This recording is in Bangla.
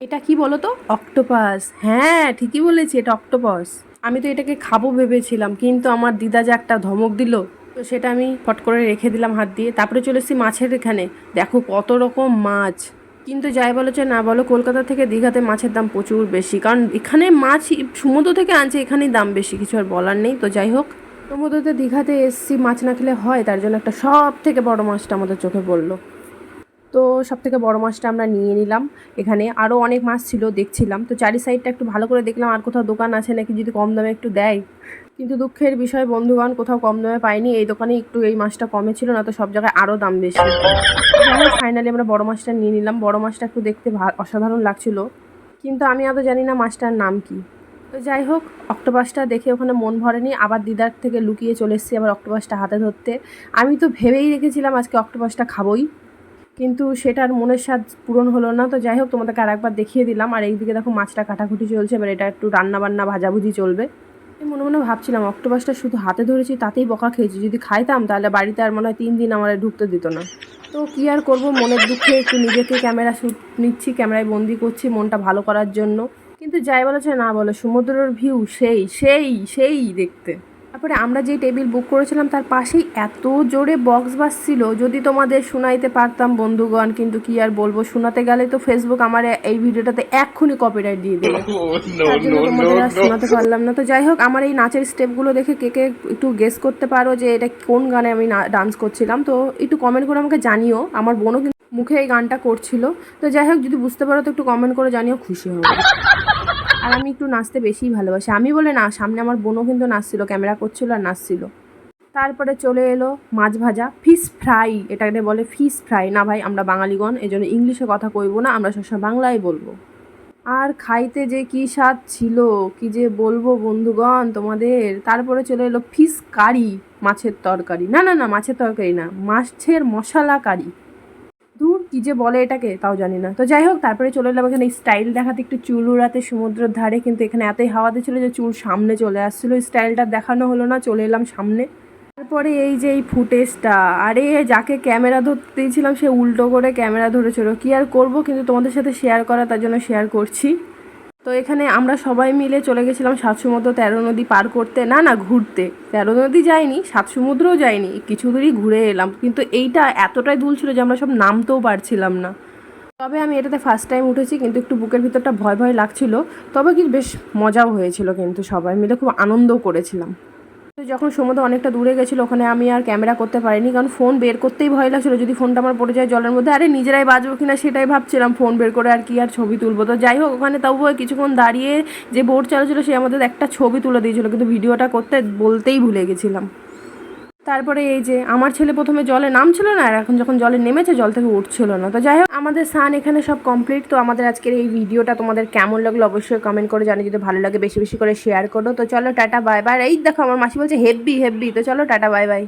এটা কি বলো তো অক্টোপাস হ্যাঁ ঠিকই বলেছি, এটা অক্টোপাস আমি তো এটাকে খাব ভেবেছিলাম, কিন্তু আমার দিদা যে একটা ধমক দিল, তো সেটা আমি ফট করে রেখে দিলাম হাত দিয়ে। তারপরে চলে এসেছি মাছের এখানে। দেখো কত রকম মাছ। কিন্তু যাই বলো যে না বলো, কলকাতা থেকে দীঘাতে মাছের দাম প্রচুর বেশি। কারণ এখানে মাছ সমুদ্র থেকে আনছে, এখানেই দাম বেশি, কিছু আর বলার নেই। তো যাই হোক, সমুদ্রতে দীঘাতে এসছি, মাছ না খেলে হয়, তার জন্য একটা সব থেকে বড় মাছটা আমাদের চোখে পড়ল। তো সব থেকে বড়ো মাছটা আমরা নিয়ে নিলাম। এখানে আরও অনেক মাছ ছিল, দেখছিলাম। তো চারি সাইডটা একটু ভালো করে দেখলাম, আর কোথাও দোকান আছে নাকি যদি কম দামে একটু দেয়। কিন্তু দুঃখের বিষয়, বন্ধুগণ, কোথাও কম দামে পাইনি। এই দোকানে একটু এই মাছটা কমে ছিল, না তো সব জায়গায় আরও দাম বেশি। ফাইনালি আমরা বড় মাছটা নিয়ে নিলাম। বড় মাছটা একটু দেখতে অসাধারণ লাগছিল। কিন্তু আমি আদৌ জানি না মাছটার নাম কি। তো যাই হোক, অক্টোপাসটা দেখে ওখানে মন ভরেনি। আবার দিদার থেকে লুকিয়ে চলে এসেছি আবার অক্টোপাসটা হাতে ধরতে। আমি তো ভেবেই রেখেছিলাম আজকে অক্টোপাসটা খাবোই। কিন্তু সেটার মনের স্বাদ পূরণ হলো না। তো যাই হোক, তোমাদেরকে আর একবার দেখিয়ে দিলাম। আর এইদিকে দেখো, মাছটা কাটাকুটি চলছে, এবার এটা একটু রান্না বান্না ভাজাভুজি চলবে। আমি মনে মনে ভাবছিলাম, অক্টোপাসটা শুধু হাতে ধরেছি, তাতেই বকা খেয়েছি। যদি খাইতাম, তাহলে বাড়িতে আর মনে হয় তিন দিন আমার ঢুকতে দিত না। তো কি আর করব, মনের দুঃখে একটু নিজেকে ক্যামেরা শ্যুট নিচ্ছি, ক্যামেরায় বন্দি করছি মনটা ভালো করার জন্য। কিন্তু যাই বলেছে, না বলো, সমুদ্রের ভিউ সেই সেই সেই দেখতে। তারপরে আমরা যে টেবিল বুক করেছিলাম তার পাশেই এত জোরে বক্স বাজছিল। যদি তোমাদের শোনাইতে পারতাম বন্ধুগণ কিন্তু কি আর বলব? শোনাতে গেলে তো ফেসবুক আমার এই ভিডিওটাতে এক্ষুনি কপিরাইট দিয়ে দেবে। তার জন্য তোমাদের আর শোনাতে পারলাম না। তো যাই হোক আমার এই নাচের স্টেপগুলো দেখে কে কে একটু গেস করতে পারো যে এটা কোন গানে আমি ডান্স করছিলাম। তো একটু কমেন্ট করে আমাকে জানিও। আমার বোনও কিন্তু মুখে এই গানটা করছিল। তো যাই হোক যদি বুঝতে পারো তো একটু কমেন্ট করে জানিও খুশি হবে। আর আমি একটু নাচতে বেশিই ভালোবাসি। আমি বলে না, সামনে আমার বোনও কিন্তু নাচছিল, ক্যামেরা করছিল আর নাচছিল। তারপরে চলে এলো মাছ ভাজা ফিশ ফ্রাই এটাকে বলে ফিশ ফ্রাই না ভাই, আমরা বাঙালিগণ এই জন্য ইংলিশে কথা কইব না, আমরা সবসময় বাংলায় বলব। আর খাইতে যে কি স্বাদ ছিল, কি যে বলব বন্ধুগণ তোমাদের? তারপরে চলে এলো ফিশ কারি মাছের তরকারি। না না না, মাছের তরকারি না, মাছের মশলা কারি দূর কি যে বলে এটাকে, তাও জানি না। তো যাই হোক, তারপরে চলে এলাম এখানে স্টাইল দেখাতে। একটু চুল উড়াতে সমুদ্রের ধারে, কিন্তু এখানে এতই হাওয়াতে ছিল যে চুল সামনে চলে আসছিল। স্টাইলটা দেখানো হলো না, চলে এলাম সামনে। তারপরে এই যে এই ফুটেজটা, আরে যাকে ক্যামেরা ধরতে দিয়েছিলাম, সে উল্টো করে ক্যামেরা ধরেছিল। কি আর করব, কিন্তু তোমাদের সাথে শেয়ার করা, তার জন্য শেয়ার করছি। তো এখানে আমরা সবাই মিলে চলে গেছিলাম সাত সমুদ্র তেরো নদী পার করতে। না না, ঘুরতে। তেরো নদী যায়নি সাত সমুদ্রও যায়নি কিছু দূরই ঘুরে এলাম। কিন্তু এইটা এতটাই দুল ছিল যে আমরা সব নামতেও পারছিলাম না। তবে আমি এটাতে ফার্স্ট টাইম উঠেছি, কিন্তু একটু বুকের ভিতরটা ভয় ভয় লাগছিল। তবে কি বেশ মজাও হয়েছিল কিন্তু সবাই মিলে, খুব আনন্দও করেছিলাম। তো যখন সমুদ্র অনেকটা দূরে গেছিল, ওখানে আমি আর ক্যামেরা করতে পারিনি, কারণ ফোন বের করতেই ভয় লাগছিল। যদি ফোনটা আমার পড়ে যায় জলের মধ্যে, আরে নিজেরাই বাজবো কিনা সেটাই ভাবছিলাম, ফোন বের করে আর কি আর ছবি তুলবো। তো যাই হোক, ওখানে তবুও কিছুক্ষণ দাঁড়িয়ে যে বোর্ড চালাচ্ছিল, সে আমাদের একটা ছবি তুলে দিয়েছিল, কিন্তু ভিডিওটা করতে বলতেই ভুলে গেছিলাম। তারপরে এই যে আমার ছেলে প্রথমে জলে নামছিল না, আর এখন যখন জলে নেমেছে, জল থেকে উঠছিল না। তো যাই হোক, আমাদের সান এখানে সব কমপ্লিট তো আমাদের আজকের এই ভিডিওটা তোমাদের কেমন লাগল অবশ্যই কমেন্ট করে জানি যদি ভালো লাগে, বেশি বেশি করে শেয়ার করো। তো চলো, টাটা বাই বাই এই দেখো, আমার মাসি বলছে হেভি হেভি তো চলো, টাটা বাই বাই